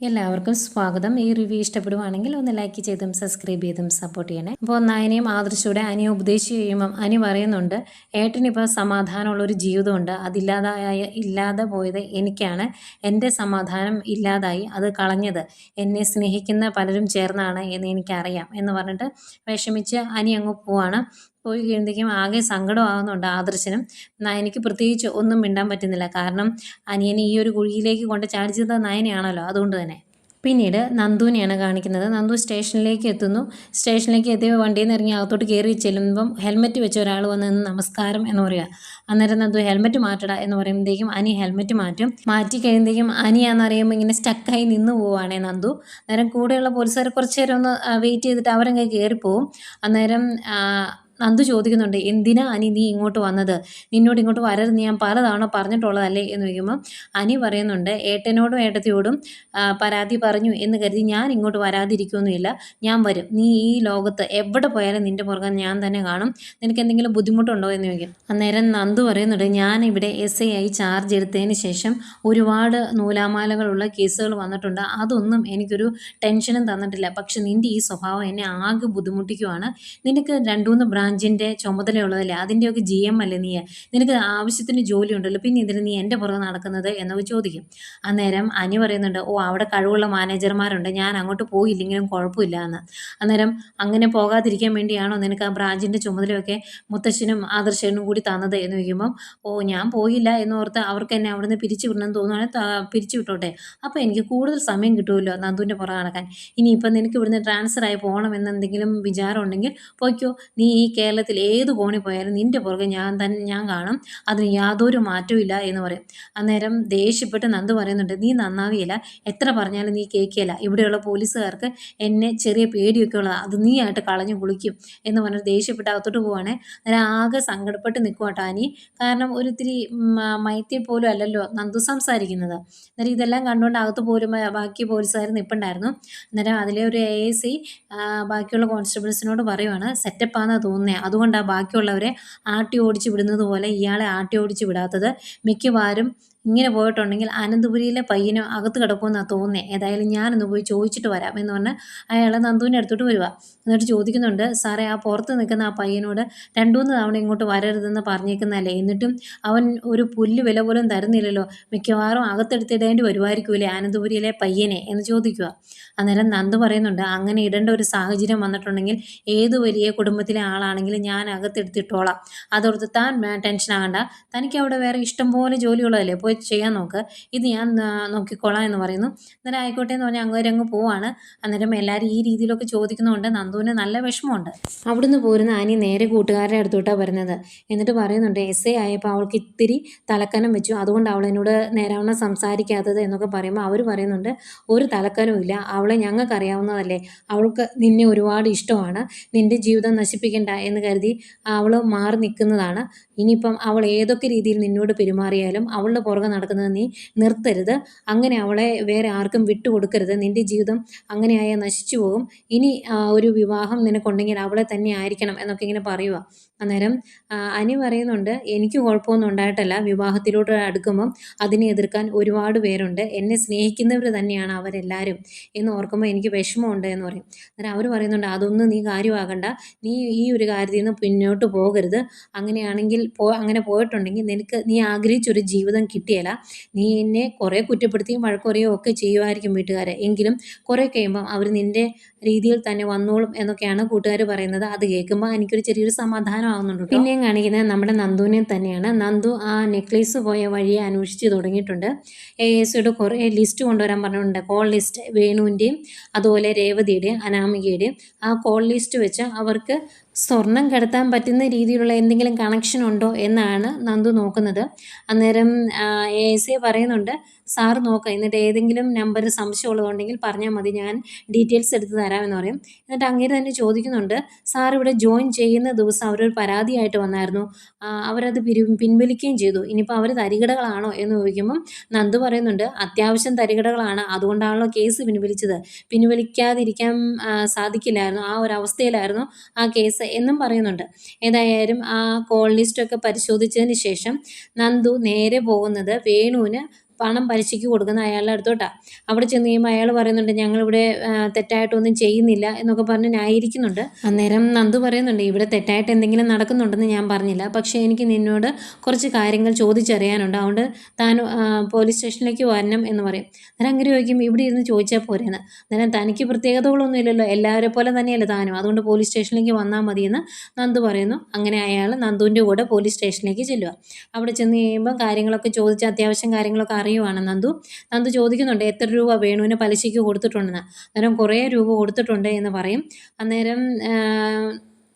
എല്ലാവർക്കും സ്വാഗതം. ഈ റിവ്യൂ ഇഷ്ടപ്പെടുവാണെങ്കിൽ ഒന്ന് ലൈക്ക് ചെയ്തും സബ്സ്ക്രൈബ് ചെയ്തും സപ്പോർട്ട് ചെയ്യണേ. അപ്പോൾ നയനയും ആദർശയുടെ അനിയെ ഉപദേശിച്ച് കഴിയുമ്പം അനി പറയുന്നുണ്ട് ഏട്ടനിപ്പോൾ സമാധാനമുള്ള ഒരു ജീവിതമുണ്ട്. അതില്ലാതായ ഇല്ലാതെ പോയത് എനിക്കാണ്. എന്റെ സമാധാനം ഇല്ലാതായി. അത് കളഞ്ഞത് എന്നെ സ്നേഹിക്കുന്ന പലരും ചേർന്നാണ് എന്ന് എനിക്കറിയാം എന്ന് പറഞ്ഞിട്ട് വിഷമിച്ച് അനി അങ്ങ് പോവാണ്. പോയി കഴിയുമ്പോഴത്തേക്കും ആകെ സങ്കടമാകുന്നുണ്ട് ആദർശനും. നയനയ്ക്ക് പ്രത്യേകിച്ച് ഒന്നും മിണ്ടാൻ പറ്റുന്നില്ല. കാരണം അനിയനെ ഈ ഒരു കുഴിയിലേക്ക് കൊണ്ട് ചാടിച്ചത് നയനയാണല്ലോ അതുകൊണ്ട് തന്നെ. പിന്നീട് നന്ദുവിനെയാണ് കാണിക്കുന്നത്. നന്ദു സ്റ്റേഷനിലേക്ക് എത്തുന്നു. സ്റ്റേഷനിലേക്ക് എത്തിയ വണ്ടിയിൽ നിന്ന് ഇറങ്ങി അകത്തോട്ട് കയറി ചെല്ലുമ്പം ഹെൽമെറ്റ് വെച്ച ഒരാൾ വന്ന് നമസ്കാരം എന്ന് പറയുക. അന്നേരം നന്ദു ഹെൽമെറ്റ് മാറ്റട എന്ന് പറയുമ്പോഴത്തേക്കും അനി ഹെൽമെറ്റ് മാറ്റും. മാറ്റി കഴിയുമ്പോഴത്തേക്കും അനിയാന്ന് അറിയുമ്പോൾ ഇങ്ങനെ സ്റ്റക്കായി നിന്ന് പോവുകയാണേ നന്ദു. അന്നേരം കൂടെയുള്ള പോലീസുകാർ കുറച്ച് നേരം ഒന്ന് വെയിറ്റ് ചെയ്തിട്ട് അവരങ്ങ് കയറിപ്പോവും. അന്നേരം നന്ദു ചോദിക്കുന്നുണ്ട് എന്തിനാ അനി നീ ഇങ്ങോട്ട് വന്നത്? നിന്നോട് ഇങ്ങോട്ട് വരരുത്. ഞാൻ പലതവണ പറഞ്ഞിട്ടുള്ളതല്ലേ? എന്ന് ചോദിക്കുമ്പോൾ അനി പറയുന്നുണ്ട് ഏട്ടനോടും ഏട്ടത്തിയോടും പരാതി പറഞ്ഞു എന്ന് കരുതി ഞാൻ ഇങ്ങോട്ട് വരാതിരിക്കുകയൊന്നുമില്ല ഞാൻ വരും. നീ ഈ ലോകത്ത് എവിടെ പോയാലും നിന്റെ പുറകെ ഞാൻ തന്നെ കാണും. നിനക്ക് എന്തെങ്കിലും ബുദ്ധിമുട്ടുണ്ടോ? എന്ന് ചോദിക്കും. അന്നേരം നന്ദു പറയുന്നുണ്ട് ഞാൻ ഇവിടെ എസ് ഐ ആയി ചാർജ് എടുത്തതിന് ശേഷം ഒരുപാട് നൂലാമാലകളുള്ള കേസുകൾ വന്നിട്ടുണ്ട്. അതൊന്നും എനിക്കൊരു ടെൻഷനും തന്നിട്ടില്ല. പക്ഷെ നിന്റെ ഈ സ്വഭാവം എന്നെ ആകെ ബുദ്ധിമുട്ടിക്കുവാണ്. നിനക്ക് രണ്ട് മൂന്ന് ബ്രാഞ്ചിന്റെ ചുമതലയുള്ളതല്ലേ? അതിന്റെയൊക്കെ ജി എം അല്ലേ നീ? നിനക്ക് ആവശ്യത്തിന് ജോലി ഉണ്ടല്ലോ പിന്നെ ഇതിന് നീ എന്റെ പുറകെ നടക്കുന്നത് എന്നൊക്കെ ചോദിക്കും. അന്നേരം അനി പറയുന്നുണ്ട് ഓ അവിടെ കഴിവുള്ള മാനേജർമാരുണ്ട്. ഞാൻ അങ്ങോട്ട് പോയില്ലെങ്കിലും കുഴപ്പമില്ല എന്ന് അന്നേരം അങ്ങനെ പോകാതിരിക്കാൻ വേണ്ടിയാണോ നിനക്ക് ആ ബ്രാഞ്ചിന്റെ ചുമതലയൊക്കെ മുത്തശ്ശനും ആദർശനും കൂടി തന്നത് എന്ന് ചോദിക്കുമ്പം ഓ ഞാൻ പോയില്ല എന്നോർത്ത് അവർക്ക് എന്നെ അവിടുന്ന് പിരിച്ചു വിടണമെന്ന് തോന്നുവാണെങ്കിൽ ത- പിരിച്ചു വിട്ടോട്ടെ. അപ്പോൾ എനിക്ക് കൂടുതൽ സമയം കിട്ടുമല്ലോ നന്ദുവിന്റെ പുറകെ നടക്കാൻ. ഇനിയിപ്പം നിനക്ക് ഇവിടുന്ന് ട്രാൻസ്ഫർ ആയി പോകണമെന്ന് എന്തെങ്കിലും വിചാരം ഉണ്ടെങ്കിൽ പോയിക്കോ. നീ ഈ കേരളത്തിൽ ഏത് കോണി പോയാലും നിന്റെ പുറകെ ഞാൻ തന്നെ ഞാൻ കാണും. അതിന് യാതൊരു മാറ്റവും ഇല്ല എന്ന് പറയും. അന്നേരം ദേഷ്യപ്പെട്ട് നന്ദു പറയുന്നുണ്ട് നീ നന്നാവിയില്ല എത്ര പറഞ്ഞാലും നീ കേൾക്കില്ല ഇവിടെയുള്ള പോലീസുകാർക്ക് എന്നെ ചെറിയ പേടിയൊക്കെ ഉള്ളത്. അത് നീ ആയിട്ട് കളഞ്ഞു കുളിക്കും. എന്ന് പറഞ്ഞിട്ട് ദേഷ്യപ്പെട്ട് അകത്തോട്ട് പോവാണ്. അന്നേരം ആകെ സങ്കടപ്പെട്ട് നിൽക്കുവാട്ടോ അനി കാരണം ഒരിത്തിരി മൈത്തി പോലും അല്ലല്ലോ നന്ദു സംസാരിക്കുന്നത്. അന്നേരം ഇതെല്ലാം കണ്ടുകൊണ്ട് അകത്ത് പോലും ബാക്കി പോലീസുകാർ നിൽപ്പുണ്ടായിരുന്നു അന്നേരം അതിലെ ഒരു എ എ സി ബാക്കിയുള്ള കോൺസ്റ്റബിൾസിനോട് പറയുവാണ് സെറ്റപ്പാണെന്ന് തോന്നുന്നത് അതുകൊണ്ടാണ് ബാക്കിയുള്ളവരെ ആട്ടി ഓടിച്ച് വിടുന്നത് പോലെ ഇയാളെ ആട്ടി ഓടിച്ച് വിടാത്തത്. മിക്കവാറും ഇങ്ങനെ പോയിട്ടുണ്ടെങ്കിൽ അനന്തപുരിയിലെ പയ്യനും അകത്ത് കിടക്കുമെന്നാണ് തോന്നുന്നത് ഏതായാലും ഞാനൊന്ന് പോയി ചോദിച്ചിട്ട് വരാം എന്ന് പറഞ്ഞ് അയാൾ നന്ദുവിന്റെ അടുത്തോട്ട് വരിക എന്നിട്ട് ചോദിക്കുന്നുണ്ട് സാറേ ആ പുറത്ത് നിൽക്കുന്ന ആ പയ്യനോട് രണ്ടു മൂന്ന് തവണ ഇങ്ങോട്ട് വരരുതെന്ന് പറഞ്ഞേക്കുന്നതല്ലേ? എന്നിട്ടും അവൻ ഒരു പുല്ല് വില പോലും തരുന്നില്ലല്ലോ. മിക്കവാറും അകത്തെടുത്തിടേണ്ടി വരുമായിരിക്കൂലേ ആനന്ദപുരിയിലെ പയ്യനെ? എന്ന് ചോദിക്കുക അന്നേരം നന്ദ് പറയുന്നുണ്ട് അങ്ങനെ ഇടേണ്ട ഒരു സാഹചര്യം വന്നിട്ടുണ്ടെങ്കിൽ ഏത് വലിയ കുടുംബത്തിലെ ആളാണെങ്കിലും ഞാൻ അകത്തെടുത്തിട്ടോളാം. അതോർത്ത് താൻ ടെൻഷൻ ആകണ്ട തനിക്ക് അവിടെ വേറെ ഇഷ്ടം പോലെ ജോലിയുള്ളതല്ലേ? പോയി ചെയ്യാൻ നോക്ക്. ഇത് ഞാൻ നോക്കിക്കോളാം എന്ന് പറയുന്നു. അന്നേരം ആയിക്കോട്ടെ എന്ന് പറഞ്ഞാൽ അങ്ങ് അങ്ങ് പോവാണ്. അന്നേരം എല്ലാവരും ഈ രീതിയിലൊക്കെ ചോദിക്കുന്നതുകൊണ്ട് നന്ദുവിന് നല്ല വിഷമമുണ്ട്. അവിടുന്ന് പോരുന്ന ആനി നേരെ കൂട്ടുകാരുടെ അടുത്തോട്ടാണ് വരുന്നത്. എന്നിട്ട് പറയുന്നുണ്ട് എസ് എ ആയപ്പോൾ അവൾക്ക് ഇത്തിരി തലക്കനം വെച്ചു. അതുകൊണ്ട് അവൾ എന്നോട് നേരാവണ്ണം സംസാരിക്കാത്തത് എന്നൊക്കെ പറയുമ്പോൾ അവർ പറയുന്നുണ്ട് ഒരു തലക്കനവും ഇല്ല. അവളെ ഞങ്ങൾക്കറിയാവുന്നതല്ലേ. അവൾക്ക് നിന്നെ ഒരുപാട് ഇഷ്ടമാണ്. നിന്റെ ജീവിതം നശിപ്പിക്കണ്ട എന്ന് കരുതി അവൾ മാറി നിൽക്കുന്നതാണ്. ഇനിയിപ്പം അവൾ ഏതൊക്കെ രീതിയിൽ നിന്നോട് പെരുമാറിയാലും അവളുടെ പുറകെ നടക്കുന്നത് നീ നിർത്തരുത്. അങ്ങനെ അവളെ വേറെ ആർക്കും വിട്ടുകൊടുക്കരുത്. നിന്റെ ജീവിതം അങ്ങനെയായാൽ നശിച്ചു പോകും. ഇനി ഒരു വിവാഹം നിനക്കുണ്ടെങ്കിൽ അവളെ തന്നെ ആയിരിക്കണം എന്നൊക്കെ ഇങ്ങനെ പറയുക അന്നേരം അനി പറയുന്നുണ്ട് എനിക്ക് കുഴപ്പമൊന്നും ഉണ്ടായിട്ടല്ല. വിവാഹത്തിലോട്ട് അടുക്കുമ്പം അതിനെ എതിർക്കാൻ ഒരുപാട് പേരുണ്ട്. എന്നെ സ്നേഹിക്കുന്നവർ തന്നെയാണ് അവരെല്ലാവരും എന്ന് ഓർക്കുമ്പോൾ എനിക്ക് വിഷമമുണ്ട് എന്ന് പറയും. അന്നേരം അവർ പറയുന്നുണ്ട് അതൊന്നും നീ കാര്യമാകണ്ട നീ ഈ ഒരു കാര്യത്തിൽ നിന്ന് പിന്നോട്ട് പോകരുത്. അങ്ങനെയാണെങ്കിൽ പോ അങ്ങനെ പോയിട്ടുണ്ടെങ്കിൽ നിനക്ക് നീ ആഗ്രഹിച്ചൊരു ജീവിതം കിട്ടിയല്ല നീ എന്നെ കുറേ കുറ്റപ്പെടുത്തിയും വഴക്കുറയും ഒക്കെ ചെയ്യുമായിരിക്കും വീട്ടുകാരെ. എങ്കിലും കുറേ കഴിയുമ്പം അവർ നിന്റെ രീതിയിൽ തന്നെ വന്നോളും എന്നൊക്കെയാണ് കൂട്ടുകാർ പറയുന്നത്. അത് കേൾക്കുമ്പോൾ എനിക്കൊരു ചെറിയൊരു സമാധാനം ആവുന്നുണ്ട്. പിന്നെയും കാണിക്കുന്നത് നമ്മുടെ നന്ദുവിനെ തന്നെയാണ്. നന്ദു ആ നെക്ലേസ് പോയ വഴിയെ അന്വേഷിച്ച് തുടങ്ങിയിട്ടുണ്ട്. എ എസ് കുറേ ലിസ്റ്റ് കൊണ്ടുവരാൻ പറഞ്ഞിട്ടുണ്ട്. കോൾ ലിസ്റ്റ് വേണുവിന്റെയും അതുപോലെ രേവതിയുടെയും അനാമികയുടെയും. ആ കോൾ ലിസ്റ്റ് വെച്ച് അവർക്ക് സ്വർണം കടത്താൻ പറ്റുന്ന രീതിയിലുള്ള എന്തെങ്കിലും കണക്ഷൻ ഉണ്ടോ എന്നാണ് നന്ദു നോക്കുന്നത്. അന്നേരം എ എസ് എ പറയുന്നുണ്ട് സാർ നോക്കുക എന്നിട്ട് ഏതെങ്കിലും നമ്പർ സംശയമുള്ളതുണ്ടെങ്കിൽ പറഞ്ഞാൽ മതി. ഞാൻ ഡീറ്റെയിൽസ് എടുത്ത് തരാമെന്ന് പറയും. എന്നിട്ട് അങ്ങേര് തന്നെ ചോദിക്കുന്നുണ്ട് സാർ ഇവിടെ ജോയിൻ ചെയ്യുന്ന ദിവസം അവരൊരു പരാതിയായിട്ട് വന്നായിരുന്നു. അവരത് പിരി പിൻവലിക്കുകയും ചെയ്തു. ഇനിയിപ്പോൾ അവർ തരികിടകളാണോ? എന്ന് ചോദിക്കുമ്പം നന്ദു പറയുന്നുണ്ട് അത്യാവശ്യം തരികിടകളാണ്. അതുകൊണ്ടാണല്ലോ കേസ് പിൻവലിച്ചത്. പിൻവലിക്കാതിരിക്കാൻ സാധിക്കില്ലായിരുന്നു. ആ ഒരു അവസ്ഥയിലായിരുന്നു ആ കേസ് എന്നും പറയുന്നുണ്ട്. ഏതായാലും ആ കോൾ ലിസ്റ്റൊക്കെ പരിശോധിച്ചതിന് ശേഷം നന്ദു നേരെ പോകുന്നത് വേണുവിന് പണം പലിശയ്ക്ക് കൊടുക്കുന്ന അയാളുടെ അടുത്തോട്ടാണ് അവിടെ ചെന്ന് കഴിയുമ്പോൾ അയാൾ പറയുന്നുണ്ട് ഞങ്ങളിവിടെ തെറ്റായിട്ടൊന്നും ചെയ്യുന്നില്ല എന്നൊക്കെ പറഞ്ഞ് ന്യായീകരിക്കുന്നുണ്ട് അന്നേരം നന്ദു പറയുന്നുണ്ട് ഇവിടെ തെറ്റായിട്ട് എന്തെങ്കിലും നടക്കുന്നുണ്ടെന്ന് ഞാൻ പറഞ്ഞില്ല. പക്ഷേ എനിക്ക് നിന്നോട് കുറച്ച് കാര്യങ്ങൾ ചോദിച്ചറിയാനുണ്ട്. അതുകൊണ്ട് താൻ പോലീസ് സ്റ്റേഷനിലേക്ക് വരണം എന്ന് പറയും. അന്നേരം അങ്ങനെ ചോദിക്കും ഇവിടെ ഇരുന്ന് ചോദിച്ചാൽ പോരെയെന്ന് അന്നേരം തനിക്ക് പ്രത്യേകതകളൊന്നും ഇല്ലല്ലോ. എല്ലാവരെ പോലെ തന്നെയല്ലേ താനും. അതുകൊണ്ട് പോലീസ് സ്റ്റേഷനിലേക്ക് വന്നാൽ മതിയെന്ന് നന്ദു പറയുന്നു. അങ്ങനെ അയാൾ നന്ദുവിന്റെ കൂടെ പോലീസ് സ്റ്റേഷനിലേക്ക് ചെല്ലുക അവിടെ ചെന്ന് കഴിയുമ്പോൾ കാര്യങ്ങളൊക്കെ ചോദിച്ച് അത്യാവശ്യം കാര്യങ്ങളൊക്കെ അറിയുവാണ് നന്ദു. നന്ദു ചോദിക്കുന്നുണ്ട് എത്ര രൂപ വേണുവിന് പലിശയ്ക്ക് കൊടുത്തിട്ടുണ്ടെന്ന്? അന്നേരം കുറേ രൂപ കൊടുത്തിട്ടുണ്ട് എന്ന് പറയും. അന്നേരം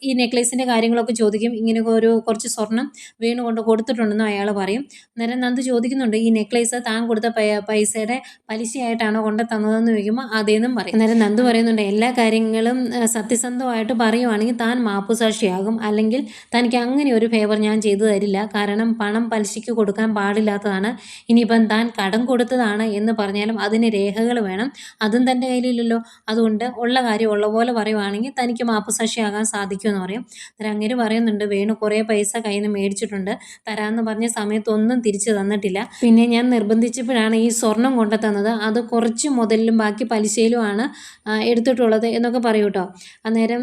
ഈ നെക്ലേസിന്റെ കാര്യങ്ങളൊക്കെ ചോദിക്കും. ഇങ്ങനെ ഒരു കുറച്ച് സ്വർണം വീണ് കൊണ്ട് കൊടുത്തിട്ടുണ്ടെന്ന് അയാൾ പറയും. അന്നേരം നന്ദു ചോദിക്കുന്നുണ്ട് ഈ നെക്ലേസ് താൻ കൊടുത്ത പൈസയുടെ പലിശയായിട്ടാണോ കൊണ്ട് തന്നതെന്ന് ചോദിക്കുമ്പോൾ അതേന്നും പറയും. അന്നേരം നന്ദു പറയുന്നുണ്ട് എല്ലാ കാര്യങ്ങളും സത്യസന്ധമായിട്ട് പറയുവാണെങ്കിൽ താൻ മാപ്പുസാക്ഷിയാകും. അല്ലെങ്കിൽ തനിക്ക് അങ്ങനെ ഒരു ഫേവർ ഞാൻ ചെയ്തു തരില്ല. കാരണം പണം പലിശയ്ക്ക് കൊടുക്കാൻ പാടില്ലാത്തതാണ്. ഇനിയിപ്പം താൻ കടം കൊടുത്തതാണ് എന്ന് പറഞ്ഞാലും അതിന് രേഖകൾ വേണം. അതും തന്റെ കയ്യിലില്ലല്ലോ. അതുകൊണ്ട് ഉള്ള കാര്യം ഉള്ള പോലെ പറയുവാണെങ്കിൽ തനിക്ക് മാപ്പുസാക്ഷിയാകാൻ സാധിക്കുമെന്ന് പറയും. അന്നേരം അങ്ങനെ പറയുന്നുണ്ട് വേണു കുറേ പൈസ കയ്യിൽ നിന്ന് മേടിച്ചിട്ടുണ്ട്. തരാമെന്ന് പറഞ്ഞ സമയത്തൊന്നും തിരിച്ചു തന്നിട്ടില്ല. പിന്നെ ഞാൻ നിർബന്ധിച്ചപ്പോഴാണ് ഈ സ്വർണം കൊണ്ടു തന്നത് അത് കുറച്ച് മുതലിലും ബാക്കി പലിശയിലുമാണ് എടുത്തിട്ടുള്ളത് എന്നൊക്കെ പറയൂ കേട്ടോ. അന്നേരം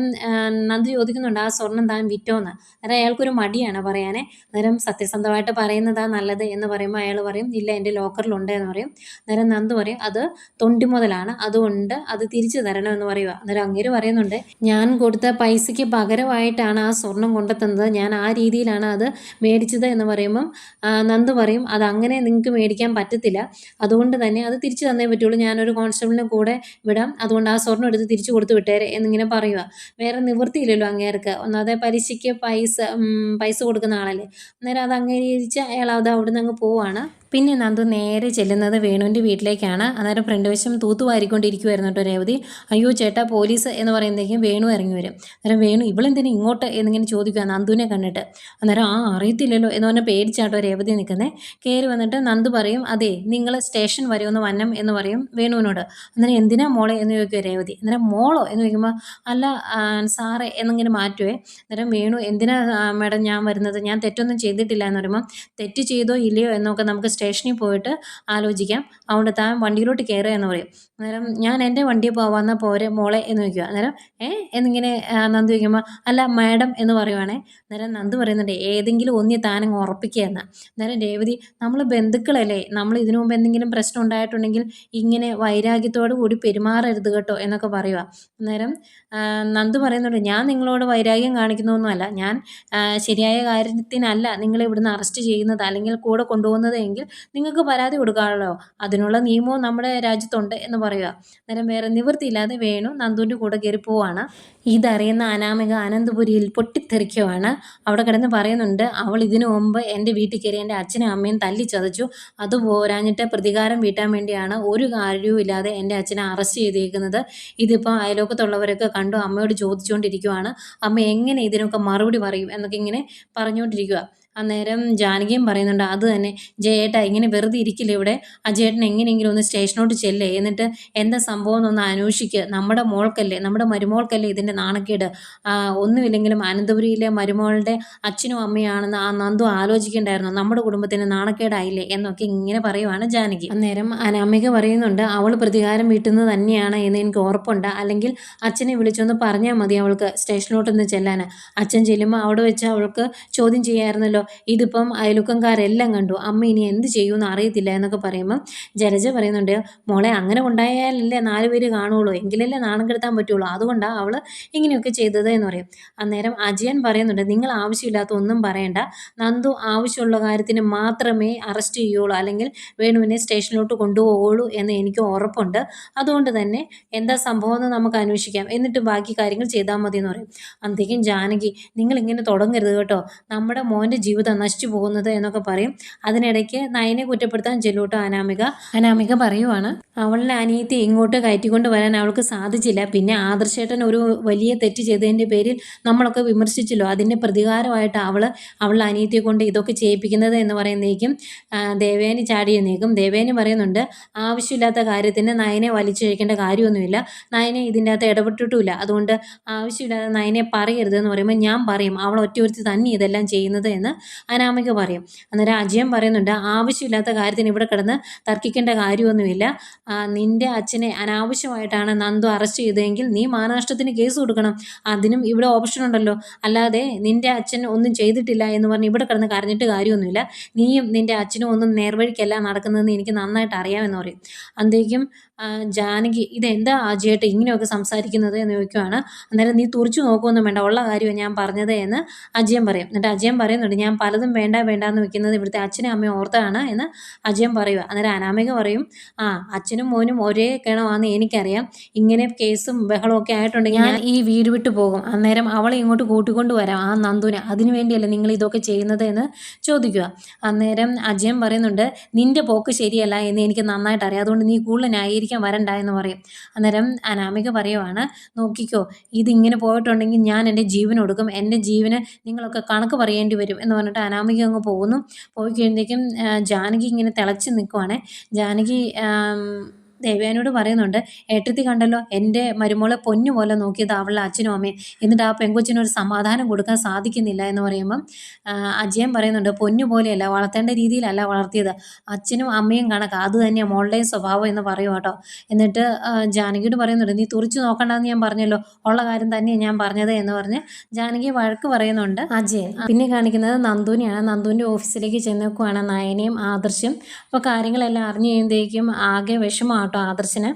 നന്ദി ചോദിക്കുന്നുണ്ട് ആ സ്വർണം താൻ വിറ്റോന്ന്? അന്നേരം അയാൾക്കൊരു മടിയാണ് പറയാനേ. അന്നേരം സത്യസന്ധമായിട്ട് പറയുന്നതാ നല്ലത് എന്ന് പറയുമ്പോൾ അയാൾ പറയും ഇല്ല എന്റെ ലോക്കറിലുണ്ട് എന്ന് പറയും. അന്നേരം നന്ദു പറയും അത് തൊണ്ടി മുതലാണ്. അതുകൊണ്ട് അത് തിരിച്ചു തരണമെന്ന് എന്ന് പറയുക അന്നേരം അങ്ങനെ പറയുന്നുണ്ട് ഞാൻ കൊടുത്ത പൈസയ്ക്ക് പകരമായിട്ടാണ് ആ സ്വർണം കൊണ്ടെത്തുന്നത്. ഞാൻ ആ രീതിയിലാണ് അത് മേടിച്ചത് എന്ന് പറയുമ്പം നന്ദു പറയും അത് അങ്ങനെ നിങ്ങൾക്ക് മേടിക്കാൻ പറ്റത്തില്ല. അതുകൊണ്ട് തന്നെ അത് തിരിച്ചു തന്നേ പറ്റുള്ളൂ. ഞാനൊരു കോൺസ്റ്റബിളിനെ കൂടെ വിടാം. അതുകൊണ്ട് ആ സ്വർണം എടുത്ത് തിരിച്ചു കൊടുത്തു വിട്ടേരെ എന്നിങ്ങനെ പറയുക വേറെ നിവൃത്തിയില്ലല്ലോ അങ്ങേർക്ക്. ഒന്നാതെ പലിശയ്ക്ക് പൈസ പൈസ കൊടുക്കുന്ന ആളല്ലേ. അന്നേരം അത് അംഗീകരിച്ച് അയാൾ അത് അവിടെ നിന്ന് അങ്ങ് പോവാണ്. പിന്നെ നന്ദു നേരെ ചെല്ലുന്നത് വേണുവിന്റെ വീട്ടിലേക്കാണ്. അന്നേരം ഫ്രണ്ട് വശം തൂത്തുവാരിക്കൊണ്ടിരിക്കുമായിരുന്നു കേട്ടോ രേവതി. അയ്യോ ചേട്ടാ പോലീസ് എന്ന് പറയുന്നതേക്കും വേണു ഇറങ്ങി വരും. അന്നേരം വേണു ഇവളെന്തിനു ഇങ്ങോട്ട്? എന്നിങ്ങനെ ചോദിക്കുക നന്ദുവിനെ കണ്ടിട്ട്. അന്നേരം ആ അറിയത്തില്ലല്ലോ എന്ന് പറഞ്ഞാൽ പേടിച്ചാട്ടോ രേവതി നിൽക്കുന്നത് കയറി വന്നിട്ട് നന്ദു പറയും അതെ നിങ്ങൾ സ്റ്റേഷൻ വരെ ഒന്ന് വന്നം എന്ന് പറയും വേണുവിനോട്. അന്നേരം എന്തിനാ മോളെ? എന്ന് ചോദിക്കുക രേവതി. അന്നേരം മോളോ? എന്ന് ചോദിക്കുമ്പോൾ അല്ല സാറേ എന്നിങ്ങനെ മാറ്റുവേ. അന്നേരം വേണു എന്തിനാ മേഡം ഞാൻ വരുന്നത്? ഞാൻ തെറ്റൊന്നും ചെയ്തിട്ടില്ല എന്ന് പറയുമ്പോൾ തെറ്റ് ചെയ്തോ ഇല്ലയോ എന്നൊക്കെ നമുക്ക് സ്റ്റേഷനിൽ പോയിട്ട് ആലോചിക്കാം. അതുകൊണ്ട് താൻ വണ്ടിയിലോട്ട് കയറുക എന്ന് പറയും. അന്നേരം ഞാൻ എന്റെ വണ്ടിയിൽ പോവാന്ന പോരെ മോളെ എന്ന് ചോദിക്കുക. അന്നേരം ഏ? എന്നിങ്ങനെ നന്ദി ചോദിക്കുമ്പോൾ അല്ല മാഡം എന്ന് പറയുവാണേ. അന്നേരം നന്ദു പറയുന്നുണ്ട് ഏതെങ്കിലും ഒന്നി താനങ്ങ് ഉറപ്പിക്കുക എന്ന്. അന്നേരം രേവതി നമ്മൾ ബന്ധുക്കളല്ലേ? നമ്മൾ ഇതിനു മുമ്പ് എന്തെങ്കിലും പ്രശ്നം ഉണ്ടായിട്ടുണ്ടെങ്കിൽ ഇങ്ങനെ വൈരാഗ്യത്തോടു കൂടി പെരുമാറരുത് കേട്ടോ എന്നൊക്കെ പറയുക അന്നേരം നന്ദ് പറയുന്നുണ്ട് ഞാൻ നിങ്ങളോട് വൈരാഗ്യം കാണിക്കുന്നൊന്നുമല്ല. ഞാൻ ശരിയായ കാര്യത്തിനല്ല നിങ്ങളെ ഇവിടുന്ന് അറസ്റ്റ് ചെയ്യുന്നത് അല്ലെങ്കിൽ കൂടെ കൊണ്ടുപോകുന്നത് എങ്കിൽ നിങ്ങൾക്ക് പരാതി കൊടുക്കാമല്ലോ? അതിനുള്ള നിയമവും നമ്മുടെ രാജ്യത്തുണ്ട് എന്ന് പറയുക. അന്നേരം വേറെ നിവൃത്തിയില്ലാതെ വേണു നന്ദുവിന്റെ കൂടെ കയറി പോവാണ്. ഇതറിയുന്ന അനാമിക അനന്തപുരിയിൽ പൊട്ടിത്തെറിക്കുവാണ്. അവിടെ കിടന്ന് പറയുന്നുണ്ട് അവൾ ഇതിനു മുമ്പ് എന്റെ വീട്ടിൽ കയറി എന്റെ അച്ഛനും അമ്മയും തല്ലി ചതച്ചു. അത് പോരാഞ്ഞിട്ട് പ്രതികാരം വീട്ടാൻ വേണ്ടിയാണ് ഒരു കാര്യവും ഇല്ലാതെ എന്റെ അച്ഛനെ അറസ്റ്റ് ചെയ്തേക്കുന്നത്. ഇതിപ്പോൾ അയലോക്കത്തുള്ളവരൊക്കെ കണ്ടു അമ്മയോട് ചോദിച്ചുകൊണ്ടിരിക്കുവാണ്. അമ്മ എങ്ങനെ ഇതിനൊക്കെ മറുപടി പറയും? എന്നൊക്കെ ഇങ്ങനെ പറഞ്ഞുകൊണ്ടിരിക്കുക അന്നേരം ജാനകിയും പറയുന്നുണ്ട് അത് തന്നെ. ജയേട്ട ഇങ്ങനെ വെറുതെ ഇരിക്കില്ല ഇവിടെ? ആ ചേട്ടൻ എങ്ങനെയെങ്കിലും ഒന്ന് സ്റ്റേഷനോട്ട് ചെല്ലേ. എന്നിട്ട് എന്താ സംഭവം എന്നൊന്ന് അന്വേഷിക്കുക നമ്മുടെ മോൾക്കല്ലേ നമ്മുടെ മരുമോൾക്കല്ലേ ഇതിന്റെ നാണക്കേട്? ഒന്നുമില്ലെങ്കിലും അനന്തപുരിയിലെ മരുമോളുടെ അച്ഛനും അമ്മയാണെന്ന് ആ നന്ദു ആലോചിക്കേണ്ടായിരുന്നു. നമ്മുടെ കുടുംബത്തിന് നാണക്കേടായില്ലേ? എന്നൊക്കെ ഇങ്ങനെ പറയുവാണ് ജാനകി. അന്നേരം അനാമിക പറയുന്നുണ്ട് അവൾ പ്രതികാരം വീട്ടുന്നത് തന്നെയാണ് എന്ന് എനിക്ക് ഉറപ്പുണ്ട്. അല്ലെങ്കിൽ അച്ഛനെ വിളിച്ചൊന്ന് പറഞ്ഞാൽ മതി അവൾക്ക് സ്റ്റേഷനിലോട്ടൊന്ന് ചെല്ലാൻ അച്ഛൻ ചെല്ലുമ്പോൾ അവിടെ വെച്ച് അവൾക്ക് ചോദ്യം ചെയ്യാമായിരുന്നല്ലോ ഇതിപ്പം അയൽവക്കംകാരെല്ലാം കണ്ടു. അമ്മ ഇനി എന്ത് ചെയ്യുമെന്ന് അറിയത്തില്ല എന്നൊക്കെ പറയുമ്പം ജലജ പറയുന്നുണ്ട് മോളെ അങ്ങനെ ഉണ്ടായാലല്ലേ നാല് പേര് കാണുള്ളൂ. എങ്കിലല്ലേ നാണം കെടുത്താൻ പറ്റുള്ളൂ. അതുകൊണ്ടാണ് അവൾ ഇങ്ങനെയൊക്കെ ചെയ്തത് എന്ന് പറയും. അന്നേരം അജയൻ പറയുന്നുണ്ട് നിങ്ങൾ ആവശ്യമില്ലാത്ത ഒന്നും പറയണ്ട. നന്ദു ആവശ്യമുള്ള കാര്യത്തിന് മാത്രമേ അറസ്റ്റ് ചെയ്യുള്ളൂ. അല്ലെങ്കിൽ വേണുവിനെ സ്റ്റേഷനിലോട്ട് കൊണ്ടുപോകുള്ളൂ എന്ന് എനിക്ക് ഉറപ്പുണ്ട്. അതുകൊണ്ട് തന്നെ എന്താ സംഭവം എന്ന് നമുക്ക് അന്വേഷിക്കാം. എന്നിട്ട് ബാക്കി കാര്യങ്ങൾ ചെയ്താൽ മതി എന്ന് പറയും. അന്തേക്കും ജാനകി നിങ്ങൾ ഇങ്ങനെ തുടങ്ങരുത് കേട്ടോ. നമ്മുടെ മോന്റെ ജീവിതം നശിച്ചു പോകുന്നത് എന്നൊക്കെ പറയും. അതിനിടയ്ക്ക് നയനെ കുറ്റപ്പെടുത്താൻ ചെല്ലൂട്ടോ അനാമിക. അനാമിക പറയുവാണ് അവളുടെ അനിയത്തി ഇങ്ങോട്ട് കയറ്റിക്കൊണ്ട് വരാൻ അവൾക്ക് സാധിച്ചില്ല. പിന്നെ ആദർശേട്ടൻ ഒരു വലിയ തെറ്റ് ചെയ്തതിന്റെ പേരിൽ നമ്മളൊക്കെ വിമർശിച്ചല്ലോ. അതിന്റെ പ്രതികാരമായിട്ട് അവൾ അവളുടെ അനിയത്തിയെ കൊണ്ട് ഇതൊക്കെ ചെയ്യിപ്പിക്കുന്നത് എന്ന് പറയുന്നേക്കും ദേവേനി ചാടിയെന്നേക്കും. ദേവേനി പറയുന്നുണ്ട് ആവശ്യമില്ലാത്ത കാര്യത്തിന് നയനെ വലിച്ചഴിക്കേണ്ട കാര്യമൊന്നുമില്ല. നയനെ ഇതിന്റെ അകത്ത് ഇടപെട്ടിട്ടുമില്ല. അതുകൊണ്ട് ആവശ്യമില്ലാതെ നയനെ പറയരുത് എന്ന് പറയുമ്പോൾ ഞാൻ പറയും അവൾ ഒറ്റ ഒരുത്തി തന്നെ ഇതെല്ലാം ചെയ്യുന്നത് എന്ന്. അനാമിക പറയും. അന്നേരം അജയൻ പറയുന്നുണ്ട് ആവശ്യമില്ലാത്ത കാര്യത്തിന് ഇവിടെ കിടന്ന് തർക്കിക്കേണ്ട കാര്യമൊന്നുമില്ല. നിന്റെ അച്ഛനെ അനാവശ്യമായിട്ടാണ് നന്ദു അറസ്റ്റ് ചെയ്തതെങ്കിൽ നീ മാനനഷ്ടത്തിന് കേസ് കൊടുക്കണം. അതിനും ഇവിടെ ഓപ്ഷൻ ഉണ്ടല്ലോ. അല്ലാതെ നിന്റെ അച്ഛൻ ഒന്നും ചെയ്തിട്ടില്ല എന്ന് പറഞ്ഞ് ഇവിടെ കിടന്ന് കരഞ്ഞിട്ട് കാര്യമൊന്നുമില്ല. നീയും നിന്റെ അച്ഛനും ഒന്നും നേർവഴിക്കല്ല നടക്കുന്നതെന്ന് എനിക്ക് നന്നായിട്ട് അറിയാമെന്ന് പറയും. അന്തേക്കും ജാനകി ഇതെന്താ ആജിയായിട്ട് ഇങ്ങനെയൊക്കെ സംസാരിക്കുന്നത് എന്ന് ചോദിക്കുവാണ്. അന്നേരം നീ തുറച്ചു നോക്കുമൊന്നും വേണ്ട ഉള്ള കാര്യമാണ് ഞാൻ പറഞ്ഞത് എന്ന് അജയൻ പറയും. എന്നിട്ട് അജയൻ പറയുന്നുണ്ട് ഞാൻ പലതും വേണ്ട വേണ്ട എന്ന് വെക്കുന്നത് ഇവിടുത്തെ അച്ഛനും അമ്മയും ഓർത്താണ് എന്ന് അജയൻ പറയുക അന്നേരം അനാമിക പറയും ആ അച്ഛനും മോനും ഒരേ കിണമാണെന്ന് എനിക്കറിയാം. ഇങ്ങനെ കേസും ബഹളവും ഒക്കെ ആയിട്ടുണ്ടെങ്കിൽ ഞാൻ ഈ വീട് വിട്ടു പോകും. അന്നേരം അവളെ ഇങ്ങോട്ട് കൂട്ടിക്കൊണ്ട് വരാം ആ നന്ദുവിനെ. അതിനു വേണ്ടിയല്ലേ നിങ്ങൾ ഇതൊക്കെ ചെയ്യുന്നത് എന്ന് ചോദിക്കുക അന്നേരം അജയൻ പറയുന്നുണ്ട് നിന്റെ പോക്ക് ശരിയല്ല എന്ന് എനിക്ക് നന്നായിട്ട് അറിയാം. അതുകൊണ്ട് നീ കൂടുതൽ ന്യായീകരിക്കാൻ വരണ്ട എന്ന് പറയും. അന്നേരം അനാമിക പറയുവാണ് നോക്കിക്കോ ഇതിങ്ങനെ പോയിട്ടുണ്ടെങ്കിൽ ഞാൻ എന്റെ ജീവൻ കൊടുക്കും എന്റെ ജീവന് നിങ്ങളൊക്കെ കണക്ക് പറയേണ്ടി വരും എന്ന് പറഞ്ഞിട്ട് അനാമിക അങ്ങ് പോകുന്നു. പോയി കഴിയുമ്പോഴേക്കും ജാനകി ഇങ്ങനെ തിളച്ച് നിൽക്കുവാണേ ജാനകി ആം, പറയുന്നുണ്ട് ഏട്ടത്തി കണ്ടല്ലോ എന്റെ മരുമോളെ പൊന്നു പോലെ നോക്കിയത് അവളുടെ അച്ഛനും അമ്മയും. എന്നിട്ട് ആ പെങ്കൊച്ചിന് ഒരു സമാധാനം കൊടുക്കാൻ സാധിക്കുന്നില്ല എന്ന് പറയുമ്പം അജയൻ പറയുന്നുണ്ട് പൊന്നു പോലെയല്ല വളർത്തേണ്ട രീതിയിലല്ല വളർത്തിയത്. അച്ഛനും അമ്മയും കണക്ക്. അത് തന്നെയാണ് മോളുടെയും സ്വഭാവം എന്ന് പറയും കേട്ടോ. എന്നിട്ട് ജാനകിയോട് പറയുന്നുണ്ട് നീ തുറിച്ചു നോക്കണ്ടെന്ന് ഞാൻ പറഞ്ഞല്ലോ. ഉള്ള കാര്യം തന്നെയാണ് ഞാൻ പറഞ്ഞത് എന്ന് പറഞ്ഞ് ജാനകി വഴക്ക് പറയുന്നുണ്ട്. അജയൻ. പിന്നെ കാണിക്കുന്നത് നന്ദുവിനെയാണ്. നന്ദുവിന്റെ ഓഫീസിലേക്ക് ചെന്നേക്കുവാണ് നയനയും ആദർശം. അപ്പോൾ കാര്യങ്ങളെല്ലാം അറിഞ്ഞു കഴിയുമ്പോഴേക്കും ആകെ വിഷമം കേട്ടോ ആദർശിന്.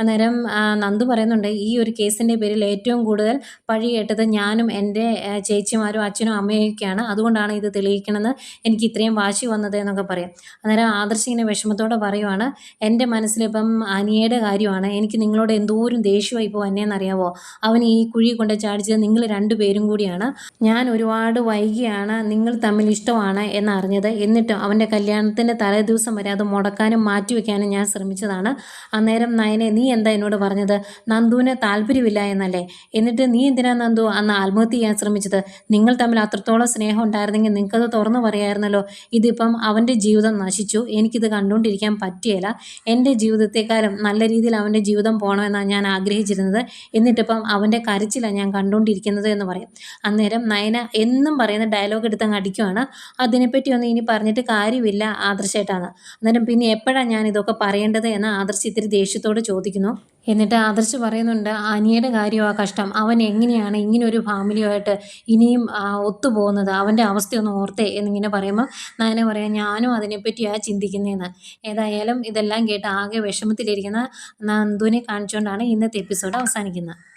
അന്നേരം നന്ദു പറയുന്നുണ്ട് ഈ ഒരു കേസിന്റെ പേരിൽ ഏറ്റവും കൂടുതൽ പഴി കേട്ടത് ഞാനും എന്റെ ചേച്ചിമാരും അച്ഛനും അമ്മയൊക്കെയാണ്. അതുകൊണ്ടാണ് ഇത് തെളിയിക്കണമെന്ന് എനിക്ക് ഇത്രയും വാശി വന്നത് എന്നൊക്കെ പറയും. അന്നേരം ആദർശ് ഇങ്ങനെ വിഷമത്തോടെ പറയുവാണ് എന്റെ മനസ്സിലിപ്പം അനിയയുടെ കാര്യമാണ്. എനിക്ക് നിങ്ങളോട് എന്തോരം ദേഷ്യമായി ഇപ്പോൾ എന്നെയെന്നറിയാവോ അവൻ ഈ കുഴി കൊണ്ട് ചാടിച്ചത് നിങ്ങൾ രണ്ടു പേരും കൂടിയാണ്. ഞാൻ ഒരുപാട് വൈകിയാണ് നിങ്ങൾ തമ്മിൽ ഇഷ്ടമാണ് എന്നറിഞ്ഞത്. എന്നിട്ടും അവന്റെ കല്യാണത്തിന്റെ തലേ ദിവസം വരെ അത് മുടക്കാനും മാറ്റിവെക്കാനും ഞാൻ ശ്രമിച്ചതാണ്. അന്നേരം നയനെ നീ എന്താ എന്നോട് പറഞ്ഞത്? നന്ദുവിന് താല്പര്യമില്ല എന്നല്ലേ? എന്നിട്ട് നീ എന്തിനാ നന്ദു അന്ന് ആത്മഹത്യ ചെയ്യാൻ ശ്രമിച്ചത്? നിങ്ങൾ തമ്മിൽ അത്രത്തോളം സ്നേഹം ഉണ്ടായിരുന്നെങ്കിൽ നിങ്ങൾക്കത് തുറന്നു പറയായിരുന്നല്ലോ. ഇതിപ്പം അവന്റെ ജീവിതം നശിച്ചു. എനിക്കിത് കണ്ടുകൊണ്ടിരിക്കാൻ പറ്റിയല്ല എന്റെ ജീവിതത്തെക്കാളും നല്ല രീതിയിൽ അവന്റെ ജീവിതം പോകണമെന്നാണ് ഞാൻ ആഗ്രഹിച്ചിരുന്നത്. എന്നിട്ടിപ്പം അവന്റെ കരച്ചിലാണ് ഞാൻ കണ്ടുകൊണ്ടിരിക്കുന്നത് എന്ന് പറയും. അന്നേരം നയന എന്നും പറയുന്ന ഡയലോഗ് എടുത്ത് അങ്ങ് അടിക്കുവാണ്. അതിനെപ്പറ്റി ഒന്നും ഇനി പറഞ്ഞിട്ട് കാര്യമില്ല ആദർശേട്ടാണ് അന്നേരം പിന്നെ എപ്പോഴാണ് ഞാൻ ഇതൊക്കെ പറയേണ്ടത് എന്ന് ആദർശ് ഇത്തിരി ദേഷ്യത്തോട് ചോദിക്കുന്നു. എന്നിട്ട് ആദർശ് പറയുന്നുണ്ട് അനിയുടെ കാര്യമാ കഷ്ടം. അവൻ എങ്ങനെയാണ് ഇങ്ങനെ ഒരു ഫാമിലിയുമായിട്ട് ഇനിയും ഒത്തുപോകുന്നത്? അവന്റെ അവസ്ഥയൊന്ന് ഓർത്തേ എന്നിങ്ങനെ പറയുമ്പോൾ നയന പറയാം ഞാനും അതിനെപ്പറ്റിയാണ് ചിന്തിക്കുന്നതെന്ന് ഏതായാലും ഇതെല്ലാം കേട്ട് ആകെ വിഷമത്തിലിരിക്കുന്ന നന്ദുവിനെ കാണിച്ചുകൊണ്ടാണ് ഇന്നത്തെ എപ്പിസോഡ് അവസാനിക്കുന്നത്.